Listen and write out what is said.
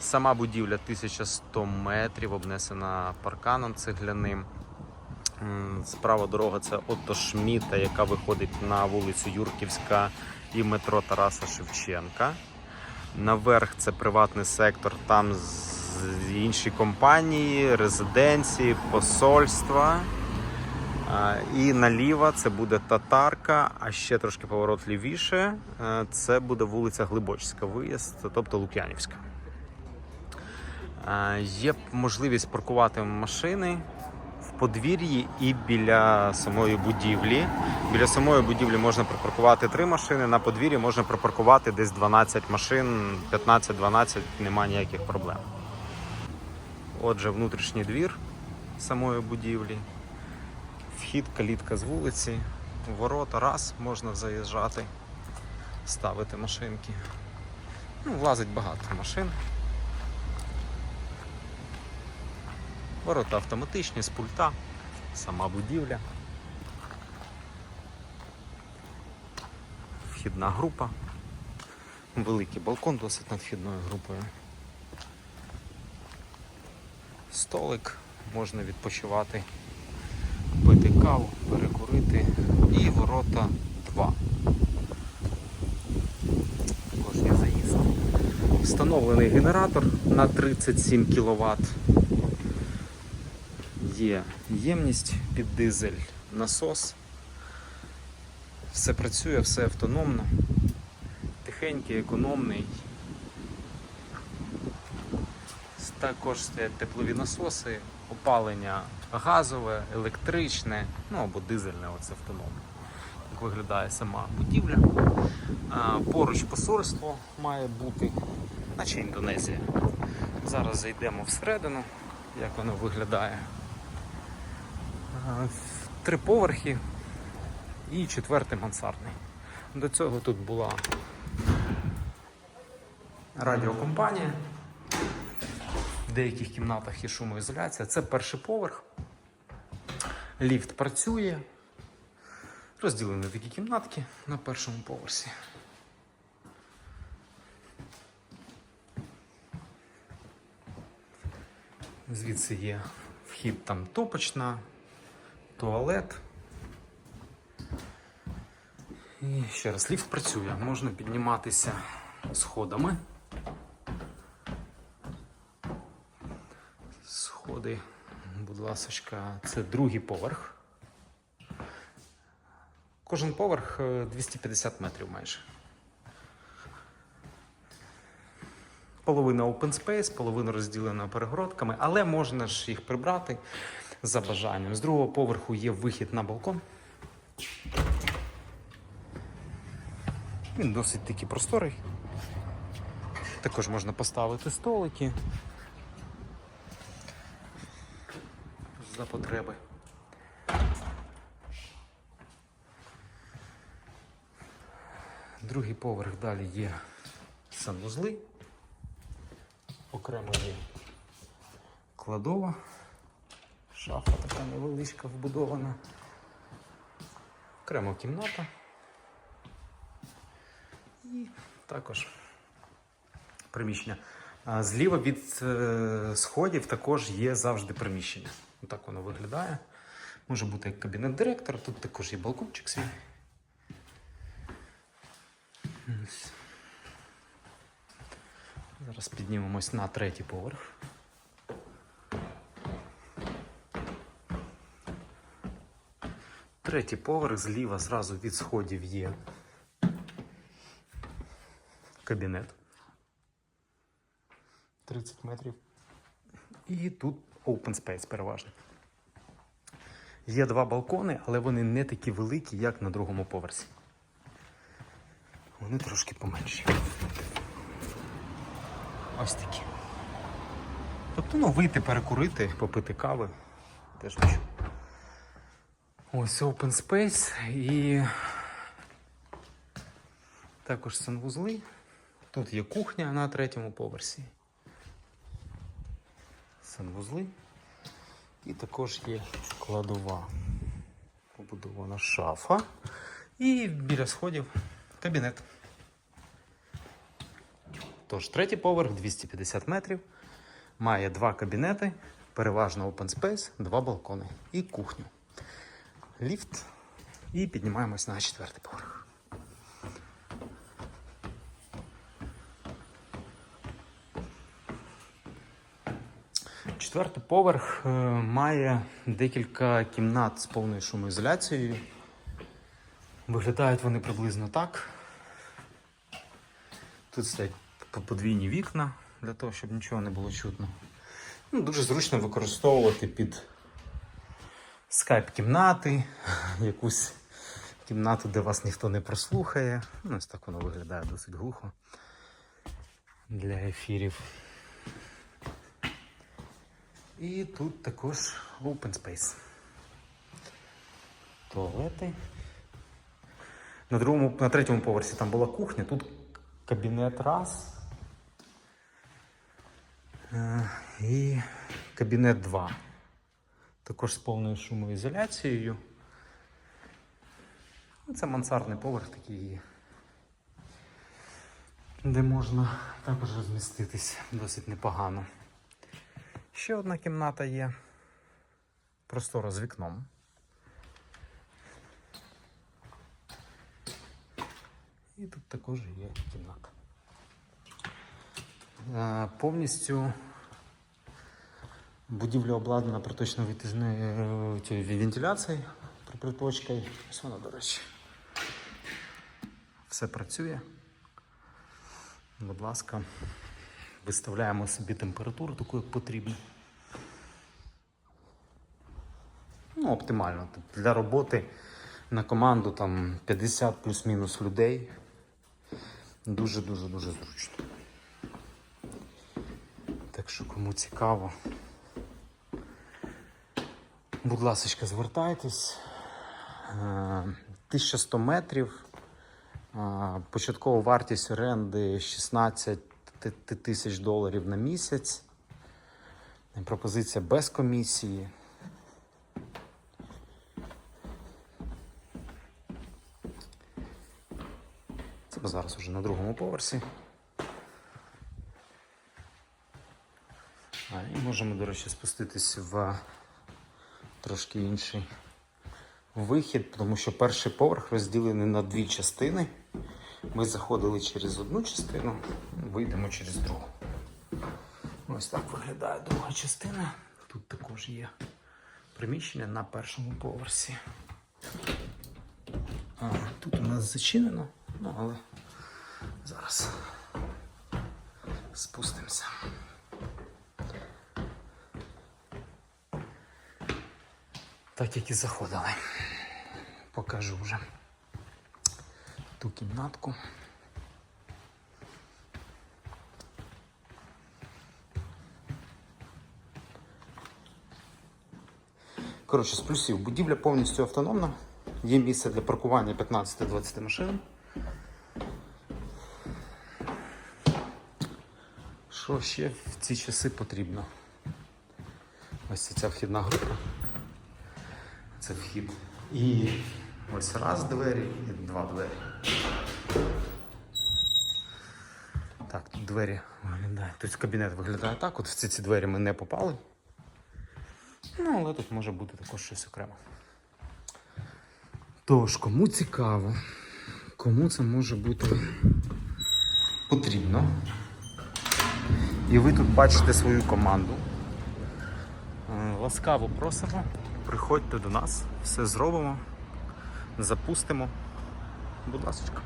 Сама будівля 1100 метрів, обнесена парканом цегляним. Справа дорога це Отто Шміта, яка виходить на вулицю Юрківська і метро Тараса Шевченка. Наверх це приватний сектор, там інші компанії, резиденції, посольства. І наліво це буде татарка, а ще трошки поворот лівіше. е, Це буде вулиця Глибочська, виїзд, тобто Лук'янівська. Є можливість паркувати машини в подвір'ї і біля самої будівлі. Біля самої будівлі можна припаркувати три машини, на подвір'ї можна припаркувати десь 12 машин, 15-12, немає ніяких проблем. Отже, внутрішній двір самої будівлі. Вхід, калітка з вулиці, ворота, раз, можна заїжджати, ставити машинки. Ну, влазить багато машин. Ворота автоматичні з пульта, сама будівля. Вхідна група. Великий балкон досить над вхідною групою. Столик, можна відпочивати, пити каву, перекурити. І ворота 2. Також є заїзд. Встановлений генератор на 37 кВт. Є ємність під дизель, насос. Все працює, все автономно. Тихенький, економний. Також стоять теплові насоси, опалення газове, електричне, ну або дизельне, оце автономне. Так виглядає сама будівля. А, Поруч посольство має бути, наче Індонезія. Зараз зайдемо всередину, як воно виглядає. Три поверхи і четвертий мансардний. До цього тут була радіокомпанія. В деяких кімнатах є шумоізоляція. Це перший поверх. Ліфт працює. Розділені такі кімнатки на першому поверсі. Звідси є вхід там топочна, туалет. І ще раз ліфт працює. Можна підніматися сходами. Сходи, будь ласочка, це другий поверх. Кожен поверх е, 250 метрів майже. Половина open space, половина розділена перегородками, але можна ж їх прибрати за бажанням. З другого поверху є вихід на балкон. Він досить таки просторий. Також можна поставити столики за потреби. Другий поверх далі є санвузли. Окремо є кладова, шафа така невеличка вбудована. Окремо кімната. І також приміщення. Зліва від е, сходів також є завжди приміщення. Так воно виглядає. Може бути як кабінет директора, тут також є балкончик свій. Зараз піднімемось на третій поверх. Третій поверх зліва зразу від сходів є кабінет. 30 метрів. І тут open space переважно. Є два балкони, але вони не такі великі, як на другому поверсі. Вони трошки поменші. Ось такі. Тобто, ну, вийти перекурити, попити кави. Теж нічого. Ось open space і також санвузли. Тут є кухня на третьому поверсі. Санвузли. І також є кладова. Побудована шафа. І біля сходів кабінет. Тож, третій поверх 250 метрів, має два кабінети, переважно open space, два балкони і кухню. Ліфт. І піднімаємось на четвертий поверх. Четвертий поверх е, має декілька кімнат з повною шумоізоляцією. Виглядають вони приблизно так. Тут стоять по- подвійні вікна для того, щоб нічого не було чутно. Ну, дуже зручно використовувати під скайп-кімнати, якусь кімнату, де вас ніхто не прослухає. Ну, ось так воно виглядає досить глухо для ефірів. І тут також open space. Туалети. На, другому, на третьому поверсі там була кухня, тут кабінет раз. Е, І кабінет 2. Також з повною шумоізоляцією. Ну, Це мансардний поверх такий, де можна також розміститись досить непогано. Ще одна кімната є. Простора з вікном. І тут також є кімната. Е, Повністю будівля обладнана проточною витяжною цією вентиляцією приточкою. Ось вона, до речі. Все працює. Будь ласка, виставляємо собі температуру таку, як потрібно. Ну, оптимально. Тобто Для роботи на команду там 50 плюс-мінус людей. Дуже-дуже дуже зручно. Так що кому цікаво. Будь ласка, звертайтесь. Е, 1100 метрів. Е, Початкова вартість оренди 16 ти- ти- тисяч доларів на місяць. Пропозиція без комісії. Це зараз уже на другому поверсі. І можемо, до речі, спуститись в трошки інший вихід, тому що перший поверх розділений на дві частини. Ми заходили через одну частину, вийдемо через другу. Ось так виглядає друга частина. Тут також є приміщення на першому поверсі. А, тут у нас зачинено, ну але зараз спустимося. Так як і заходили. Покажу вже ту кімнатку. Коротше, з плюсів. Будівля повністю автономна. Є місце для паркування 15-20 машин. Що ще в ці часи потрібно? Ось ця вхідна група. Це вхід. І ось раз двері і два двері. Так, тут двері виглядають. Тут кабінет виглядає так. От в ці, ці двері ми не попали. Ну, але тут може бути також щось окремо. Тож, кому цікаво, кому це може бути потрібно. І ви тут бачите свою команду. Е, Ласкаво просимо, приходьте до нас, все зробимо, запустимо. Будь ласка.